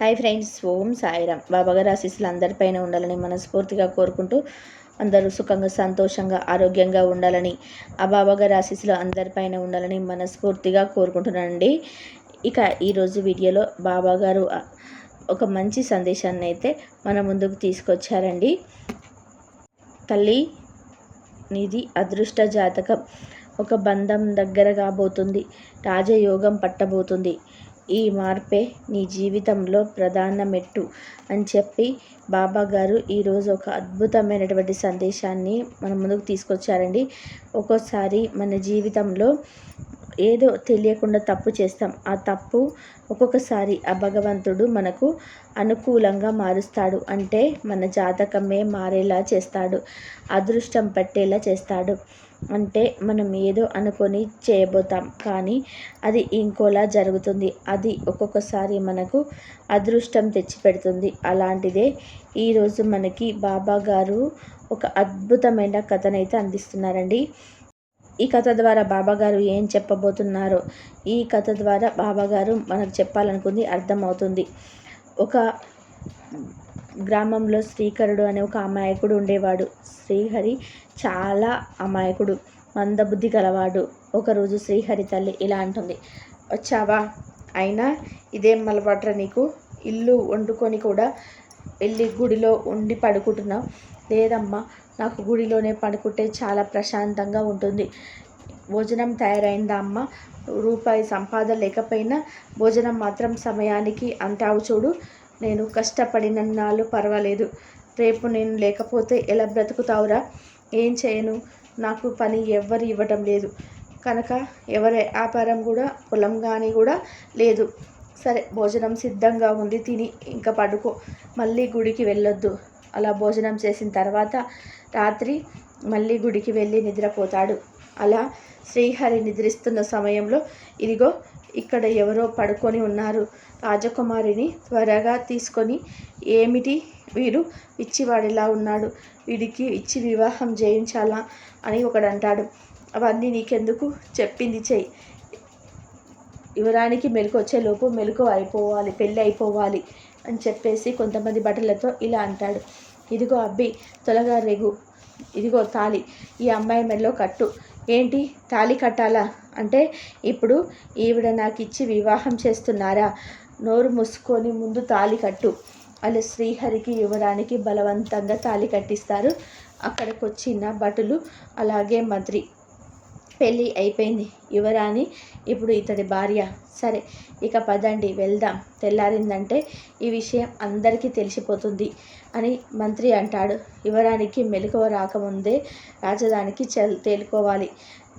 Hi friends ఓం సాయిరామ్. బాబాగారి ఆశీస్సులు అందరిపైన ఉండాలని మనస్ఫూర్తిగా కోరుకుంటూ అందరూ సుఖంగా సంతోషంగా ఆరోగ్యంగా ఉండాలని ఆ బాబాగారి ఆశీస్సులు అందరిపైన ఉండాలని మనస్ఫూర్తిగా కోరుకుంటున్నానండి. ఇక ఈరోజు వీడియోలో బాబాగారు ఒక మంచి సందేశాన్ని అయితే మన ముందుకు తీసుకొచ్చారండి. తల్లి నీది అదృష్ట జాతకం ఒక బంధం దగ్గర కాబోతుంది. రాజయోగం పట్టబోతుంది. ఈ మార్పే నీ జీవితంలో ప్రధాన మెట్టు అని చెప్పి బాబా గారు ఈరోజు ఒక అద్భుతమైనటువంటి సందేశాన్ని మన ముందుకు తీసుకొచ్చారండి. ఒక్కోసారి మన జీవితంలో ఏదో తెలియకుండా తప్పు చేస్తాం. ఆ తప్పు ఒక్కొక్కసారి ఆ భగవంతుడు మనకు అనుకూలంగా మారుస్తాడు. అంటే మన జాతకమే మారేలా చేస్తాడు. అదృష్టం పట్టేలా చేస్తాడు. అంటే మనం ఏదో అనుకొని చేయబోతాం. కానీ అది ఇంకోలా జరుగుతుంది. అది ఒక్కొక్కసారి మనకు అదృష్టం తెచ్చిపెడుతుంది. అలాంటిదే ఈరోజు మనకి బాబా గారు ఒక అద్భుతమైన కథనైతే అందిస్తున్నారండి. ఈ కథ ద్వారా బాబాగారు ఏం చెప్పబోతున్నారో ఈ కథ ద్వారా బాబాగారు మనకు చెప్పాలనుకుంది అర్థమవుతుంది. ఒక గ్రామంలో శ్రీకరుడు అనే ఒక అమాయకుడు ఉండేవాడు. శ్రీహరి చాలా అమాయకుడు మందబుద్ధి గలవాడు. ఒకరోజు శ్రీహరి తల్లి ఇలా అంటుంది వచ్చావా? అయినా ఇదేం మలవాట్రా నీకు? ఇల్లు వండుకొని కూడా వెళ్ళి గుడిలో ఉండి పడుకుంటున్నావు? లేదమ్మా నాకు గుడిలోనే పడుకుంటే చాలా ప్రశాంతంగా ఉంటుంది. భోజనం తయారైందా అమ్మ? రూపాయి సంపాదన లేకపోయినా భోజనం మాత్రం సమయానికి అంటావు చూడు. నేను కష్టపడినన్నాళ్ళు పర్వాలేదు. రేపు నేను లేకపోతే ఎలా బ్రతుకుతావురా? ఏం చేయను? నాకు పని ఎవ్వరు ఇవ్వటం లేదు. కనుక ఎవరి వ్యాపారం కూడా పొలం కానీ కూడా లేదు. సరే భోజనం సిద్ధంగా ఉంది తిని ఇంకా పడుకో. మళ్ళీ గుడికి వెళ్ళొద్దు. అలా భోజనం చేసిన తర్వాత రాత్రి మళ్ళీ గుడికి వెళ్ళి నిద్రపోతాడు. అలా శ్రీహరి నిద్రిస్తున్న సమయంలో ఇదిగో ఇక్కడ ఎవరో పడుకొని ఉన్నారు. రాజకుమారిని త్వరగా తీసుకొని ఏమిటి వీడు? ఇచ్చివాడిలా ఉన్నాడు. వీడికి ఇచ్చి వివాహం చేయించాలా అని ఒకడు అంటాడు అవన్నీ నీకెందుకు? చెప్పింది చెయ్యి యువరానికి మెలకు వచ్చేలోపు మెలకు అయిపోవాలి పెళ్ళి అయిపోవాలి అని చెప్పేసి కొంతమంది బట్టలతో ఇలా అంటాడు. ఇదిగో అబ్బి తొలగా రేగు. ఇదిగో తాలి ఈ అమ్మాయి మెడలో కట్టు. ఏంటి? తాళి కట్టాలా? అంటే ఇప్పుడు ఈవిడ నాకు ఇచ్చి వివాహం చేస్తున్నారా? నోరు మూసుకొని ముందు తాళి కట్టు. అలా శ్రీహరికి యువరానికి బలవంతంగా తాళి కట్టిస్తారు. అక్కడికి వచ్చిన భటులు అలాగే మంత్రి. పెళ్ళి అయిపోయింది. యువరాణి ఇప్పుడు ఇతడి భార్య. సరే ఇక పదండి వెళ్దాం. తెల్లారిందంటే ఈ విషయం అందరికీ తెలిసిపోతుంది అని మంత్రి అంటాడు. యువరానికి మెలకువ రాకముందే రాజధానికి చెల్ తేలుకోవాలి.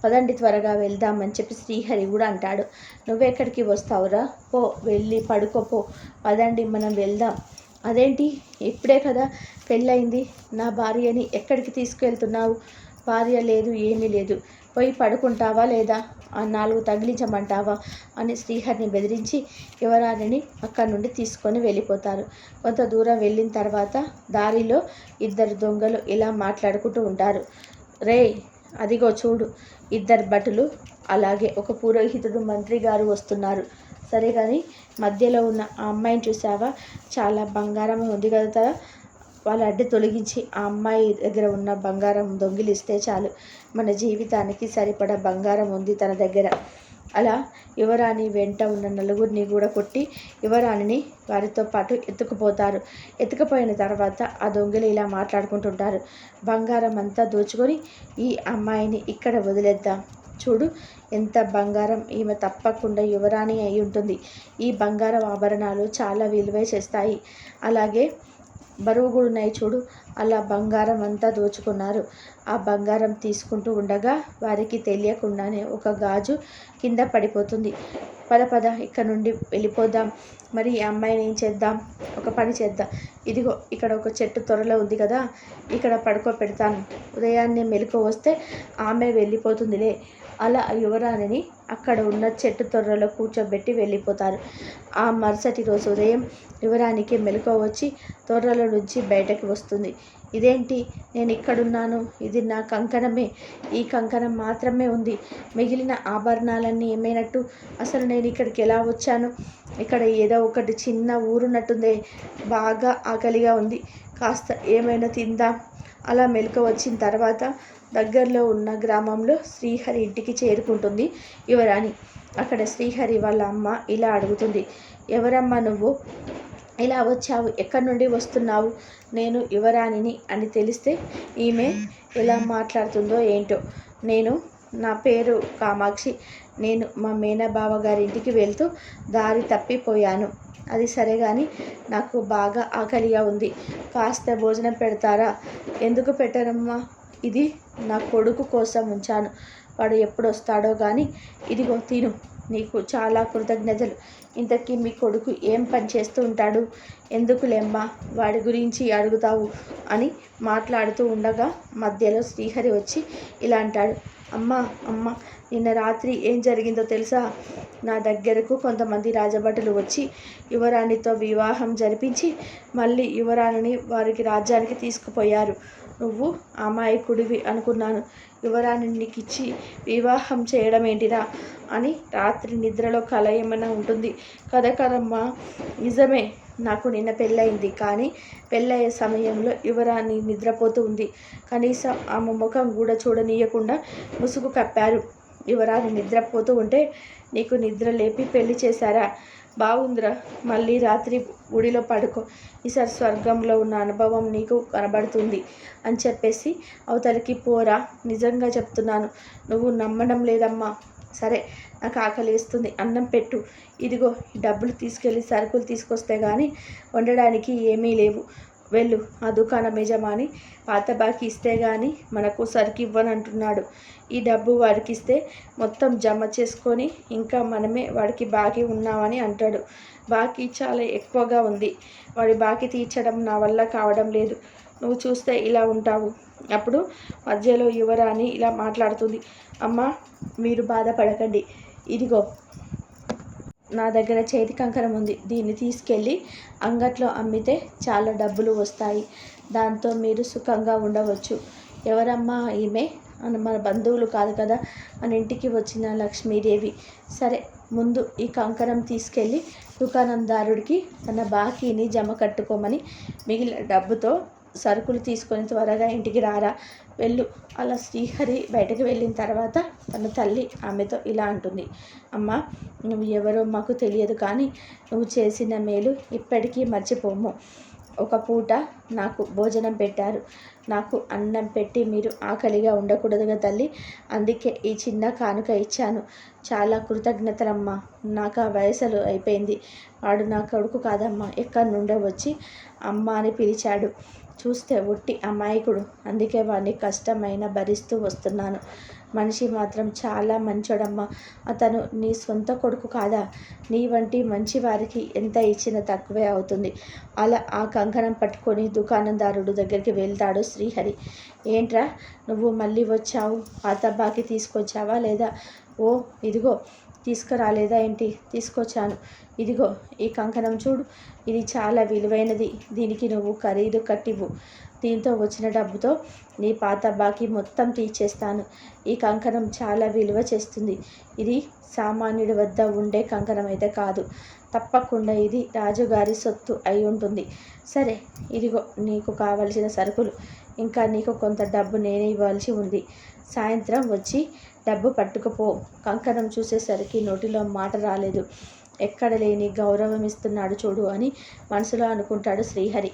పదండి త్వరగా వెళ్దామని చెప్పి శ్రీహరి కూడా అంటాడు. నువ్వెక్కడికి వస్తావురా? పో వెళ్ళి పడుకోపో పదండి మనం వెళ్దాం. అదేంటి? ఇప్పుడే కదా పెళ్ళయింది. నా భార్యని ఎక్కడికి తీసుకెళ్తున్నావు? భార్య లేదు ఏమీ లేదు. పోయి పడుకుంటావా లేదా? ఆ నాలుగు తగిలించమంటావా? అని శ్రీహరిని బెదిరించి యువరాణిని అక్కడి నుండి తీసుకొని వెళ్ళిపోతారు. కొంత దూరం వెళ్ళిన తర్వాత దారిలో ఇద్దరు దొంగలు ఇలా మాట్లాడుకుంటూ ఉంటారు. రే అదిగో చూడు. ఇద్దరు భటులు అలాగే ఒక పురోహితుడు మంత్రి గారు వస్తున్నారు. సరే కానీ మధ్యలో ఉన్న ఆ అమ్మాయిని చూసావా చాలా బంగారం ఉంది కదా వాళ్ళ అడ్డు తొలగించి ఆ అమ్మాయి దగ్గర ఉన్న బంగారం దొంగిలిస్తే చాలు. మన జీవితానికి సరిపడ బంగారం ఉంది తన దగ్గర. అలా యువరాణి వెంట ఉన్న నలుగురిని కూడా కొట్టి యువరాణిని వారితో పాటు ఎత్తుకుపోతారు. ఎత్తుకుపోయిన తర్వాత ఆ దొంగలు ఇలా మాట్లాడుకుంటుంటారు. బంగారం అంతా దోచుకొని ఈ అమ్మాయిని ఇక్కడ వదిలేద్దాం. చూడు ఎంత బంగారం. ఈమె తప్పకుండా యువరాణి అయి ఉంటుంది. ఈ బంగారం ఆభరణాలు చాలా విలువై చేస్తాయి. అలాగే బరువు కూడా ఉన్నాయి చూడు. అలా బంగారం అంతా దోచుకున్నారు. ఆ బంగారం తీసుకుంటూ ఉండగా వారికి తెలియకుండానే ఒక గాజు కింద పడిపోతుంది. పద పద ఇక్కడ నుండి వెళ్ళిపోదాం. మరి ఈ అమ్మాయిని ఏం చేద్దాం? ఒక పని చేద్దాం. ఇదిగో ఇక్కడ ఒక చెట్టు త్వరలో ఉంది కదా. ఇక్కడ పడుకో పెడతాను ఉదయాన్నే మెలకు వస్తే ఆమె వెళ్ళిపోతుందిలే. అలా యువరాణిని అక్కడ ఉన్న చెట్టు తొర్రలో కూర్చోబెట్టి వెళ్ళిపోతారు. ఆ మరుసటి రోజు ఉదయం యువరానికి మెలకువ వచ్చి తొర్రల నుంచి బయటకు వస్తుంది. ఇదేంటి? నేను ఇక్కడున్నాను. ఇది నా కంకణమే. ఈ కంకణం మాత్రమే ఉంది. మిగిలిన ఆభరణాలన్నీ ఏమైనట్టు? అసలు నేను ఇక్కడికి ఎలా వచ్చాను? ఇక్కడ ఏదో ఒకటి చిన్న ఊరున్నట్టుందే. బాగా ఆకలిగా ఉంది. కాస్త ఏమైనా తిందాం. అలా మెలకు వచ్చిన తర్వాత దగ్గరలో ఉన్న గ్రామంలో శ్రీహరి ఇంటికి చేరుకుంటుంది యువరాణి. అక్కడ శ్రీహరి వాళ్ళ అమ్మ ఇలా అడుగుతుంది ఎవరమ్మా నువ్వు? ఇలా వచ్చావు ఎక్కడి నుండి వస్తున్నావు? నేను యువరాణిని అని తెలిస్తే ఈమె ఎలా మాట్లాడుతుందో ఏంటో. నేను నా పేరు కామాక్షి. నేను మా మేనబావ గారి ఇంటికి వెళ్తూ దారి తప్పిపోయాను. అది సరే కానీ నాకు బాగా ఆకలిగా ఉంది. కాస్త భోజనం పెడతారా? ఎందుకు పెట్టరమ్మా? ఇది నా కొడుకు కోసం ఉంచాను. వాడు ఎప్పుడు వస్తాడో కానీ ఇదిగో తిను. నీకు చాలా కృతజ్ఞతలు. ఇంతకీ మీ కొడుకు ఏం పని చేస్తూ ఉంటాడు? ఎందుకులేమ్మా వాడి గురించి అడుగుతావు అని మాట్లాడుతూ ఉండగా మధ్యలో శ్రీహరి వచ్చి ఇలా అంటాడు. అమ్మ అమ్మ నిన్న రాత్రి ఏం జరిగిందో తెలుసా? నా దగ్గరకు కొంతమంది రాజభటులు వచ్చి యువరాణితో వివాహం జరిపించి మళ్ళీ యువరాణిని వారికి రాజ్యానికి తీసుకుపోయారు. నువ్వు అమాయకుడివి అనుకున్నాను. యువరాణి నీకు ఇచ్చి వివాహం చేయడం ఏంటిరా అని రాత్రి నిద్రలో కల ఏమైనా ఉంటుంది. కథ కదమ్మా నిజమే నాకు నిన్న పెళ్ళయింది. కానీ పెళ్ళయ్యే సమయంలో యువరాణి నిద్రపోతూ ఉంది. కనీసం ఆమె ముఖం కూడా చూడనీయకుండా ముసుగు కప్పారు. యువరాణి నిద్రపోతూ ఉంటే నీకు నిద్ర లేపి పెళ్ళి చేశారా? బాగుందిరా మళ్ళీ రాత్రి గుడిలో పడుకో. ఈసారి స్వర్గంలో ఉన్న అనుభవం నీకు కనబడుతుంది అని చెప్పేసి అవతలికి పోరా. నిజంగా చెప్తున్నాను. నువ్వు నమ్మడం లేదమ్మా. సరే నాకు ఆకలి వేస్తుంది. అన్నం పెట్టు. ఇదిగో ఈ డబ్బులు తీసుకెళ్ళి సరుకులు తీసుకొస్తే కానీ వండడానికి ఏమీ లేవు. వెళ్ళు ఆ దుకాణం యజమాని పాత బాకి ఇస్తే కానీ మనకు సరికి ఇవ్వనంటున్నాడు. ఈ డబ్బు వాడికి ఇస్తే మొత్తం జమ చేసుకొని ఇంకా మనమే వాడికి బాకీ ఉన్నామని అంటాడు. బాకీ చాలా ఎక్కువగా ఉంది. వాడి బాకీ తీర్చడం నా వల్ల కావడం లేదు. నువ్వు చూస్తే ఇలా ఉంటావు. అప్పుడు మధ్యలో యువరాణి ఇలా మాట్లాడుతుంది. అమ్మ మీరు బాధపడకండి. ఇదిగో నా దగ్గర చేతి కంకణం ఉంది. దీన్ని తీసుకెళ్ళి అంగట్లో అమ్మితే చాలా డబ్బులు వస్తాయి. దాంతో మీరు సుఖంగా ఉండవచ్చు. ఎవరమ్మా ఈమె? అని మన బంధువులు కాదు కదా? మన ఇంటికి వచ్చిన లక్ష్మీదేవి. సరే ముందు ఈ కంకణం తీసుకెళ్ళి దుకాణందారుడికి తన బాకీని జమ కట్టుకోమని మిగిలిన డబ్బుతో సరుకులు తీసుకొని త్వరగా ఇంటికి రారా? వెళ్ళు. అలా శ్రీహరి బయటకు వెళ్ళిన తర్వాత తన తల్లి ఆమెతో ఇలా అంటుంది. అమ్మ నువ్వు ఎవరో మాకు తెలియదు కానీ నువ్వు చేసిన మేలు ఇప్పటికీ మర్చిపోము. ఒక పూట నాకు భోజనం పెట్టారు. నాకు అన్నం పెట్టి మీరు ఆకలిగా ఉండకూడదుగా తల్లి. అందుకే ఈ చిన్న కానుక ఇచ్చాను. చాలా కృతజ్ఞతలమ్మా నాకు ఆ వయసులో అయిపోయింది. వాడు నా కొడుకు కాదమ్మా. ఎక్కడి నుండో వచ్చి అమ్మ అని పిలిచాడు. చూస్తే ఒట్టి అమాయకుడు. అందుకే వాడిని కష్టమైన భరిస్తూ వస్తున్నాను. మనిషి మాత్రం చాలా మంచోడమ్మా. అతను నీ సొంత కొడుకు కాదా? నీ వంటి మంచి వారికి ఎంత ఇచ్చినా తక్కువే అవుతుంది. అలా ఆ కంకణం పట్టుకొని దుకాణందారుడు దగ్గరికి వెళ్తాడు శ్రీహరి. ఏంట్రా నువ్వు మళ్ళీ వచ్చావు? ఆ తబ్బాకి తీసుకొచ్చావా లేదా? ఓ ఇదిగో తీసుకురాలేదా ఏంటి? తీసుకొచ్చాను. ఇదిగో ఈ కంకణం చూడు. ఇది చాలా విలువైనది. దీనికి నువ్వు ఖరీదు కట్టివు దీంతో వచ్చిన డబ్బుతో నీ పాత బాకీ మొత్తం తీర్చేస్తాను. ఈ కంకణం చాలా విలువ చేస్తుంది. ఇది సామాన్యుడి వద్ద ఉండే కంకణం అయితే కాదు. తప్పకుండా ఇది రాజుగారి సొత్తు అయి ఉంటుంది. సరే ఇదిగో నీకు కావలసిన సరుకులు. ఇంకా నీకు కొంత డబ్బు నేనే ఇవ్వాల్సి ఉంది. సాయంత్రం వచ్చి డబ్బు పట్టుకుపో. కంకణం చూసేసరికి నోటిలో మాట రాలేదు. ఎక్కడ లేని గౌరవం ఇస్తున్నాడు చూడు అని మనసులో అనుకుంటాడు శ్రీహరి.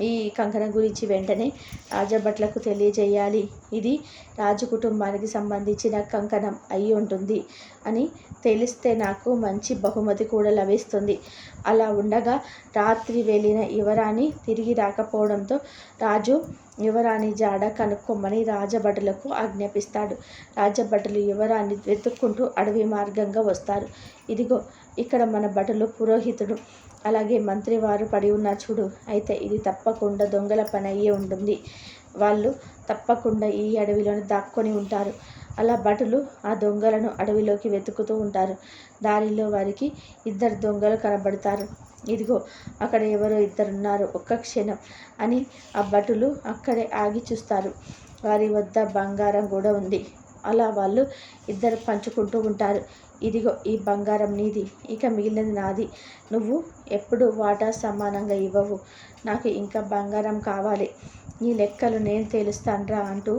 ఈ కంకణం గురించి వెంటనే రాజభట్లకు తెలియజేయాలి. ఇది రాజు కుటుంబానికి సంబంధించిన కంకణం అయి ఉంటుంది అని తెలిస్తే నాకు మంచి బహుమతి కూడా లభిస్తుంది. అలా ఉండగా రాత్రి వెళ్ళిన యువరాణి తిరిగి రాకపోవడంతో రాజు యువరాణి జాడ కనుక్కోమని రాజభటులకు ఆజ్ఞాపిస్తాడు. రాజభటులు యువరాణి వెతుక్కుంటూ అడవి మార్గంగా వస్తారు. ఇదిగో ఇక్కడ మన భటులు పురోహితుడు అలాగే మంత్రి వారు పడి ఉన్నా చూడు అయితే ఇది తప్పకుండా దొంగల పని అయ్యే ఉంటుంది. వాళ్ళు తప్పకుండా ఈ అడవిలోనే దాక్కొని ఉంటారు. అలా భటులు ఆ దొంగలను అడవిలోకి వెతుకుతూ ఉంటారు. దారిలో వారికి ఇద్దరు దొంగలు కనబడతారు. ఇదిగో అక్కడ ఎవరో ఇద్దరున్నారు ఒక్క క్షణం అని ఆ భటులు అక్కడే ఆగి చూస్తారు. వారి వద్ద బంగారం కూడా ఉంది. అలా వాళ్ళు ఇద్దరు పంచుకుంటూ ఉంటారు. ఇదిగో ఈ బంగారం నీది ఇక మిగిలినది నాది. నువ్వు ఎప్పుడు వాటా సమానంగా ఇవ్వవు. నాకు ఇంకా బంగారం కావాలి. ఈ లెక్కలు నేను తేలుస్తాన్రా అంటూ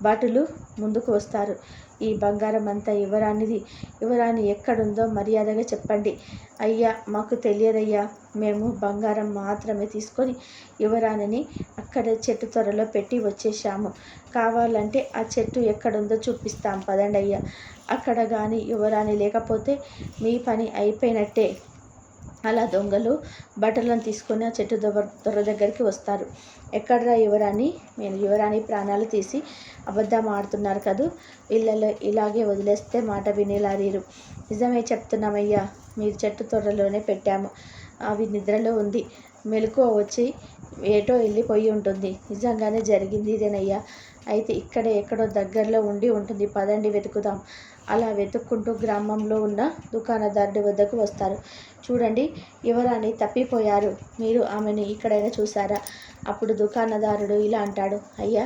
భటులు ముందుకు వస్తారు. ఈ బంగారం అంతా యువరానిది యువరాణి ఎక్కడుందో మర్యాదగా చెప్పండి. అయ్యా మాకు తెలియదయ్యా. మేము బంగారం మాత్రమే తీసుకొని యువరాణిని అక్కడ చెట్టు త్వరలో పెట్టి వచ్చేసాము కావాలంటే ఆ చెట్టు ఎక్కడుందో చూపిస్తాం. పదండి అయ్యా అక్కడ కానీ యువరాణి లేకపోతే మీ పని అయిపోయినట్టే. అలా దొంగలు బట్టలను తీసుకొని ఆ చెట్టు దొర దొర దగ్గరికి వస్తారు. ఎక్కడరా యువరాణి? నేను యువరాణి ప్రాణాలు తీసి అబద్ధం ఆడుతున్నారు కదూ? ఇళ్ళలో ఇలాగే వదిలేస్తే మాట వినేలారీరు. నిజమే చెప్తున్నామయ్యా మీరు చెట్టు తొర్రలోనే పెట్టాము. అవి నిద్రలో ఉంది. మెలకు వచ్చి ఏటో వెళ్ళిపోయి ఉంటుంది. నిజంగానే జరిగింది ఇదేనయ్యా. అయితే ఇక్కడే ఎక్కడో దగ్గరలో ఉండి ఉంటుంది. పదండి వెతుకుదాం. అలా వెతుక్కుంటూ గ్రామంలో ఉన్న దుకాణదారుడి వద్దకు వస్తారు. చూడండి యువరాణి తప్పిపోయారు. మీరు ఆమెను ఇక్కడైనా చూసారా అప్పుడు దుకాణదారుడు ఇలా అంటాడు అయ్యా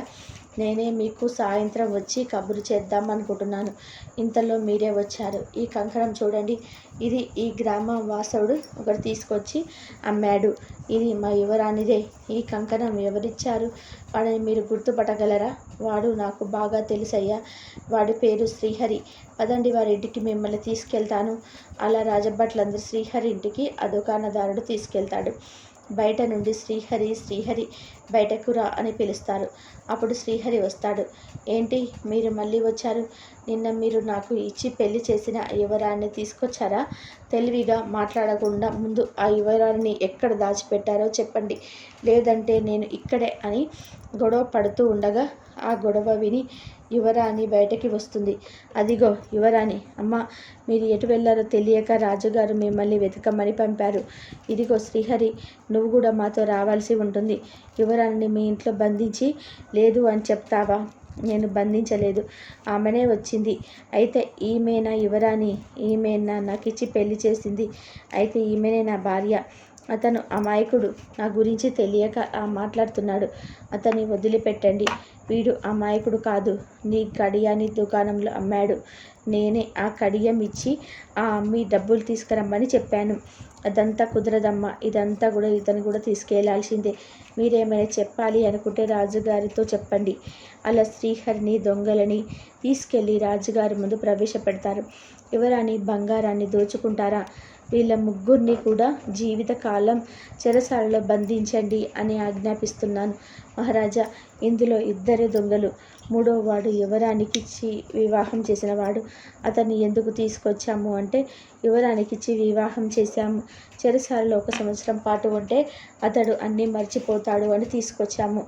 నేనే మీకు సాయంత్రం వచ్చి కబురు చేద్దాం అనుకుంటున్నాను. ఇంతలో మీరే వచ్చారు. ఈ కంకణం చూడండి. ఇది ఈ గ్రామ వాసవుడు ఒకటి తీసుకొచ్చి అమ్మాడు. ఇది మా యువరానిదే ఈ కంకణం ఎవరిచ్చారు? వాడిని మీరు గుర్తుపట్టగలరా? వాడు నాకు బాగా తెలుసయ్యా. వాడి పేరు శ్రీహరి. పదండి వారి ఇంటికి మిమ్మల్ని తీసుకెళ్తాను. అలా రాజభట్లందరూ శ్రీహరి ఇంటికి ఆ దుకాణదారుడు తీసుకెళ్తాడు. బయట నుండి శ్రీహరి శ్రీహరి బయటకు రా అని పిలుస్తారు. అప్పుడు శ్రీహరి వస్తాడు. ఏంటి? మీరు మళ్ళీ వచ్చారు? నిన్న మీరు నాకు ఇచ్చి పెళ్ళి చేసిన యువరాన్ని తీసుకొచ్చారా? తెలివిగా మాట్లాడకుండా ముందు ఆ యువరాన్ని ఎక్కడ దాచిపెట్టారో చెప్పండి. లేదంటే నేను ఇక్కడే అని గొడవ పడుతూ ఉండగా ఆ గొడవ విని యువరాణి బయటకి వస్తుంది. అదిగో యువరాణి అమ్మ మీరు ఎటు వెళ్ళారో తెలియక రాజుగారు మిమ్మల్ని వెతకమని పంపారు. ఇదిగో శ్రీహరి నువ్వు కూడా మాతో రావాల్సి ఉంటుంది. యువరాణిని మీ ఇంట్లో బంధించి లేదు అని చెప్తావా? నేను బంధించలేదు. ఆమెనే వచ్చింది. అయితే ఈమెనా యువరాణి? ఈమెనా నాకు ఇచ్చి పెళ్ళి చేసింది. అయితే ఈమెనే నా భార్య. అతను అమాయకుడు. నా గురించి తెలియక ఆ మాట్లాడుతున్నాడు. అతన్ని వదిలిపెట్టండి. వీడు అమాయకుడు కాదు. నీ కడియాని దుకాణంలో అమ్మాడు. నేనే ఆ కడియం ఇచ్చి ఆ అమ్మి డబ్బులు తీసుకురమ్మని చెప్పాను. అదంతా కుదరదమ్మా. ఇదంతా కూడా ఇతను కూడా తీసుకెళ్ళాల్సిందే. మీరేమైనా చెప్పాలి అనుకుంటే రాజుగారితో చెప్పండి. అలా శ్రీహరిని దొంగలని తీసుకెళ్ళి రాజుగారి ముందు ప్రవేశపెడతారు. ఎవరని బంగారాన్ని దోచుకుంటారా? వీళ్ళ ముగ్గురిని కూడా జీవితకాలం చెరసాలలో బంధించండి అని ఆజ్ఞాపిస్తున్నాను. మహారాజా ఇందులో ఇద్దరే దొంగలు. మూడో వాడు యువరానికిచ్చి వివాహం చేసిన వాడు. అతన్ని ఎందుకు తీసుకొచ్చాము అంటే యువరానికిచ్చి వివాహం చేశాము. చెరసాలలో ఒక సంవత్సరం పాటు ఉంటే అతడు అన్నీ మర్చిపోతాడు అని తీసుకొచ్చాము.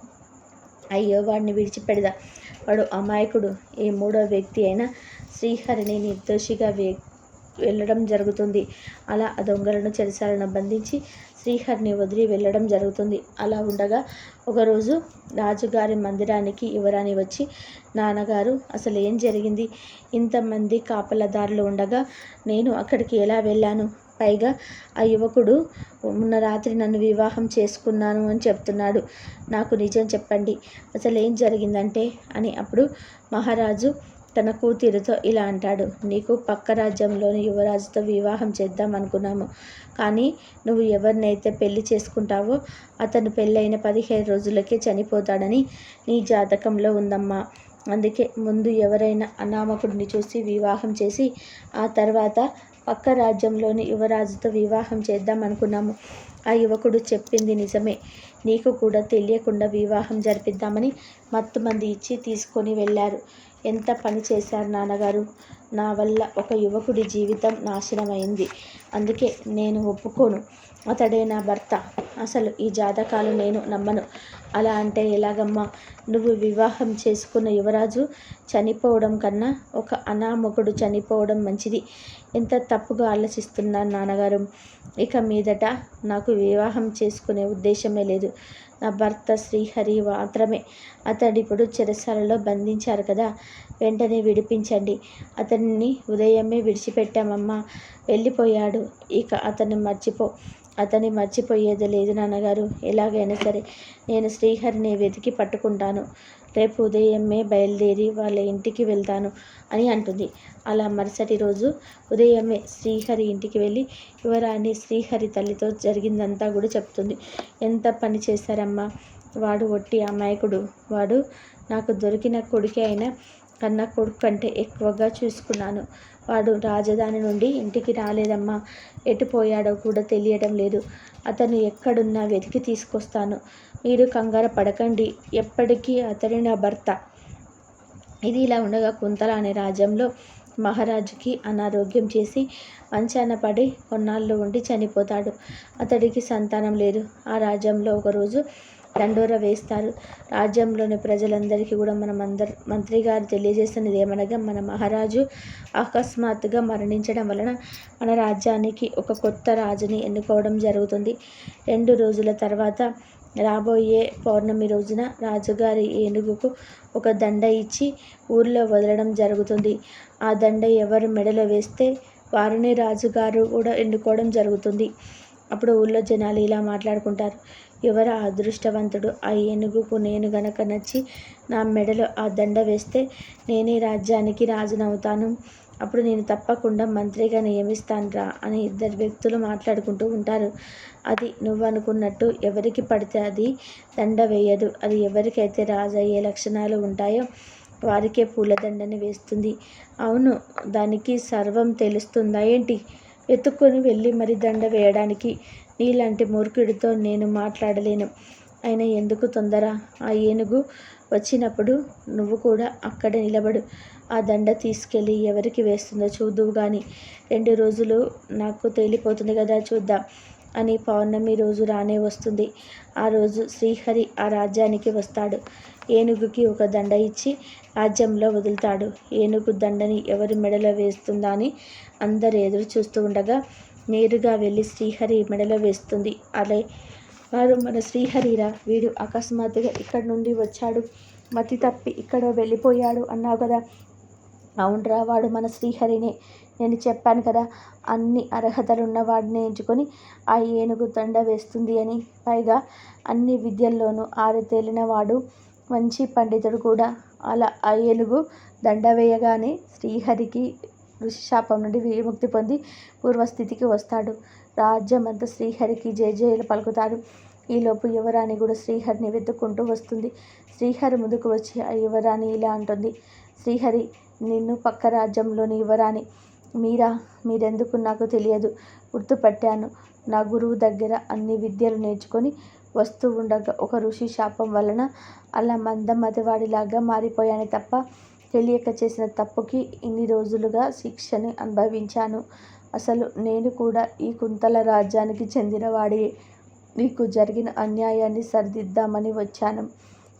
అయ్యో వాడిని విడిచిపెడదా. వాడు అమాయకుడు. ఈ మూడో వ్యక్తి అయిన శ్రీహరిని నిర్దోషిగా వెళ్ళడం జరుగుతుంది. అలా ఆ దొంగలను చెరసాలను బంధించి శ్రీహరిని వదిలి వెళ్ళడం జరుగుతుంది. అలా ఉండగా ఒకరోజు రాజుగారి మందిరానికి యువరాణి వచ్చి నాన్నగారు అసలు ఏం జరిగింది? ఇంతమంది కాపలదారులు ఉండగా నేను అక్కడికి ఎలా వెళ్ళాను? పైగా ఆ యువకుడు మొన్న రాత్రి నన్ను వివాహం చేసుకున్నాను అని చెప్తున్నాడు. నాకు నిజం చెప్పండి. అసలు ఏం జరిగిందంటే అని అప్పుడు మహారాజు తన కూతురితో ఇలా అంటాడు నీకు పక్క రాజ్యంలోని యువరాజుతో వివాహం చేద్దాం అనుకున్నాము. కానీ నువ్వు ఎవరినైతే పెళ్ళి చేసుకుంటావో అతను పెళ్ళైన పదిహేను రోజులకే చనిపోతాడని నీ జాతకంలో ఉందమ్మా. అందుకే ముందు ఎవరైనా అనామకుడిని చూసి వివాహం చేసి ఆ తర్వాత పక్క రాజ్యంలోని యువరాజుతో వివాహం చేద్దాం అనుకున్నాము. ఆ యువకుడు చెప్పింది నిజమే. నీకు కూడా తెలియకుండా వివాహం జరిపిద్దామని మత్తుమంది ఇచ్చి తీసుకొని వెళ్ళారు. ఎంత పని చేశారు నాన్నగారు? నా వల్ల ఒక యువకుడి జీవితం నాశనమైంది. అందుకే నేను ఒప్పుకోను. అతడే నా భర్త. అసలు ఈ జాతకాలు నేను నమ్మను. అలా అంటే ఎలాగమ్మా? నువ్వు వివాహం చేసుకున్న యువరాజు చనిపోవడం కన్నా ఒక అనామకుడు చనిపోవడం మంచిది. ఎంత తప్పుగా ఆలోచిస్తున్నాను నాన్నగారు. ఇక మీదట నాకు వివాహం చేసుకునే ఉద్దేశమే లేదు. నా భర్త శ్రీహరి మాత్రమే. అతడిప్పుడు చెరసాలలో బంధించారు కదా. వెంటనే విడిపించండి. అతన్ని ఉదయమే విడిచిపెట్టామమ్మా. వెళ్ళిపోయాడు. ఇక అతన్ని మర్చిపో. అతన్ని మర్చిపోయేది లేదు నాన్నగారు. ఎలాగైనా సరే నేను శ్రీహరిని వెతికి పట్టుకుంటాను. రేపు ఉదయమే బయలుదేరి వాళ్ళ ఇంటికి వెళ్తాను అని అంటుంది. అలా మరుసటి రోజు ఉదయమే శ్రీహరి ఇంటికి వెళ్ళి యువరాణి శ్రీహరి తల్లితో జరిగిందంతా కూడా చెప్తుంది. ఎంత పని చేశారమ్మా? వాడు ఒట్టి అమాయకుడు. వాడు నాకు దొరికిన కొడుకే అయినా కన్న కొడుకు కంటే ఎక్కువగా చూసుకున్నాను. వాడు రాజధాని నుండి ఇంటికి రాలేదమ్మా. ఎటు పోయాడో కూడా తెలియడం లేదు. అతను ఎక్కడున్నా వెతికి తీసుకొస్తాను. మీరు కంగారు పడకండి. ఎప్పటికీ అతడి నా భర్త. ఇది ఇలా ఉండగా కుంతల అనే రాజ్యంలో మహారాజుకి అనారోగ్యం చేసి మంచాన పడి కొన్నాళ్ళు ఉండి చనిపోతాడు. అతడికి సంతానం లేదు. ఆ రాజ్యంలో ఒకరోజు దండోర వేస్తారు. రాజ్యంలోని ప్రజలందరికీ కూడా మనం అందరు మంత్రి గారు తెలియజేస్తున్నది ఏమనగా మన మహారాజు అకస్మాత్తుగా మరణించడం వలన మన రాజ్యానికి ఒక కొత్త రాజుని ఎన్నుకోవడం జరుగుతుంది. రెండు రోజుల తర్వాత రాబోయే పౌర్ణమి రోజున రాజుగారి ఏనుగుకు ఒక దండ ఇచ్చి ఊర్లో వదలడం జరుగుతుంది. ఆ దండ ఎవరు మెడలో వేస్తే వారిని రాజుగారు కూడా ఎన్నుకోవడం జరుగుతుంది. అప్పుడు ఊళ్ళో జనాలు ఇలా మాట్లాడుకుంటారు. ఎవరు అదృష్టవంతుడు? ఆ ఏనుగుకు నేను గనక నచ్చి నా మెడలో ఆ దండ వేస్తే నేనే రాజ్యానికి రాజునవుతాను. అప్పుడు నేను తప్పకుండా మంత్రిగా నియమిస్తాను రా అని ఇద్దరు వ్యక్తులు మాట్లాడుకుంటూ ఉంటారు. అది నువ్వు అనుకున్నట్టు ఎవరికి పడితే అది దండ వేయదు. అది ఎవరికైతే రాజు అయ్యే లక్షణాలు ఉంటాయో వారికే పూలదండని వేస్తుంది. అవును దానికి సర్వం తెలుస్తుందా ఏంటి? వెతుక్కొని వెళ్ళి మరి దండ వేయడానికి నీలాంటి మూర్ఖుడితో నేను మాట్లాడలేను. అయినా ఎందుకు తొందర? ఆ ఏనుగు వచ్చినప్పుడు నువ్వు కూడా అక్కడ నిలబడు. ఆ దండ తీసుకెళ్ళి ఎవరికి వేస్తుందో చూద్దువు కానీ రెండు రోజులు నాకు తేలిపోతుంది కదా చూద్దాం అని పౌర్ణమి రోజు రానే వస్తుంది. ఆ రోజు శ్రీహరి ఆ రాజ్యానికి వస్తాడు. ఏనుగుకి ఒక దండ ఇచ్చి రాజ్యంలో వదులుతాడు. ఏనుగు దండని ఎవరి మెడలో వేస్తుందా అని అందరు ఎదురు చూస్తూ ఉండగా నేరుగా వెళ్ళి శ్రీహరి మెడలో వేస్తుంది. అలే వారు మన శ్రీహరిరా వీడు అకస్మాత్తుగా ఇక్కడ నుండి వచ్చాడు. మతి తప్పి ఇక్కడ వెళ్ళిపోయాడు అన్నావు కదా. అవునరా వాడు మన శ్రీహరినే. నేను చెప్పాను కదా అన్ని అర్హతలున్న వాడిని ఎంచుకొని ఆ ఏనుగు దండ వేస్తుంది అని. పైగా అన్ని విద్యల్లోనూ ఆరు తేలినవాడు మంచి పండితుడు కూడా. అలా ఆ ఏనుగు దండ వేయగానే శ్రీహరికి ఋషిశాపం నుండి విముక్తి పొంది పూర్వస్థితికి వస్తాడు. రాజ్యమంతా శ్రీహరికి జయజయలు పలుకుతాడు. ఈలోపు యువరాణి కూడా శ్రీహరిని వెతుక్కుంటూ వస్తుంది. శ్రీహరి ముందుకు వచ్చి ఆ యువరాణి ఇలా అంటుంది. శ్రీహరి నిన్ను పక్క రాజ్యంలోని యువరాణి. మీరా? మీరెందుకు నాకు తెలియదు. గుర్తుపట్టాను. నా గురువు దగ్గర అన్ని విద్యలు నేర్చుకొని వస్తూ ఉండగా ఒక ఋషి శాపం వలన అలా మందమతివాడిలాగా మారిపోయాను తప్ప తెలియక చేసిన తప్పుకి ఇన్ని రోజులుగా శిక్షని అనుభవించాను. అసలు నేను కూడా ఈ కుంతల రాజ్యానికి చెందినవాడి నీకు జరిగిన అన్యాయాన్ని సరిదిద్దామని వచ్చాను.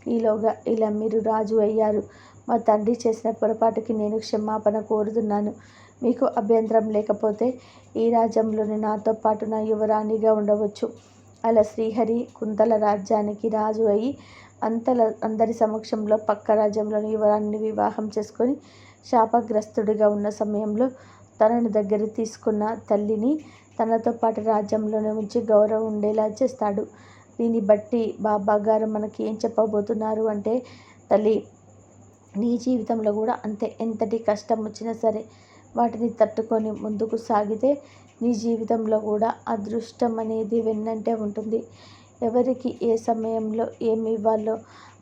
ఈలోగా ఇలా మీరు రాజు అయ్యారు. మా తండ్రి చేసిన పొరపాటుకి నేను క్షమాపణ కోరుతున్నాను. మీకు అభ్యంతరం లేకపోతే ఈ రాజ్యంలోని నాతో పాటు నా యువరాణిగా ఉండవచ్చు. అలా శ్రీహరి కుంతల రాజ్యానికి రాజు అయి అంతల అందరి సమక్షంలో పక్క రాజ్యంలోని యువరాన్ని వివాహం చేసుకొని శాపగ్రస్తుడిగా ఉన్న సమయంలో తనను దగ్గర తీసుకున్న తల్లిని తనతో పాటు రాజ్యంలోనే ఉంచి గౌరవం ఉండేలా చేస్తాడు. దీన్ని బట్టి బాబా గారు మనకి ఏం చెప్పబోతున్నారు అంటే తల్లి నీ జీవితంలో కూడా అంతే ఎంతటి కష్టం వచ్చినా సరే వాటిని తట్టుకొని ముందుకు సాగితే నీ జీవితంలో కూడా అదృష్టం అనేది వెన్నంటే ఉంటుంది. ఎవరికి ఏ సమయంలో ఏమి ఇవ్వాలో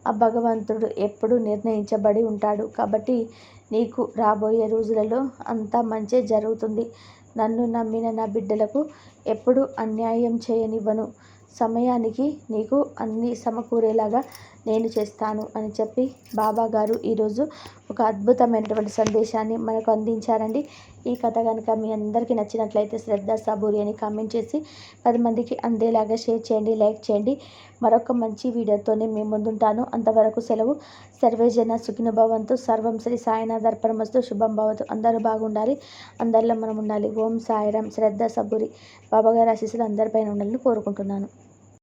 ఆ భగవంతుడు ఎప్పుడు నిర్ణయించబడి ఉంటాడు. కాబట్టి నీకు రాబోయే రోజులలో అంతా మంచి జరుగుతుంది. నన్ను నమ్మిన నా బిడ్డలకు ఎప్పుడు అన్యాయం చేయనివ్వను. సమయానికి నీకు అన్నీ సమకూరేలాగా నేను చేస్తాను అని చెప్పి బాబా గారు ఈరోజు ఒక అద్భుతమైనటువంటి సందేశాన్ని మనకు అందించారండి. ఈ కథ కనుక మీ అందరికీ నచ్చినట్లయితే శ్రద్ధ సబూరి అని కామెంట్ చేసి పది మందికి అందేలాగా షేర్ చేయండి లైక్ చేయండి. మరొక మంచి వీడియోతోనే మేము ముందుంటాను. అంతవరకు సెలవు. సర్వేజన సుఖినభవంతు. సర్వం శ్రీ సాయినాథ్ అర్పణమస్తు. శుభం భవతు. అందరూ బాగుండాలి. అందరిలో మనం ఉండాలి ఓం సాయిరాం శ్రద్ధ సబూరి. బాబాగారి ఆశీస్సులు అందరిపైన ఉండాలని కోరుకుంటున్నాను.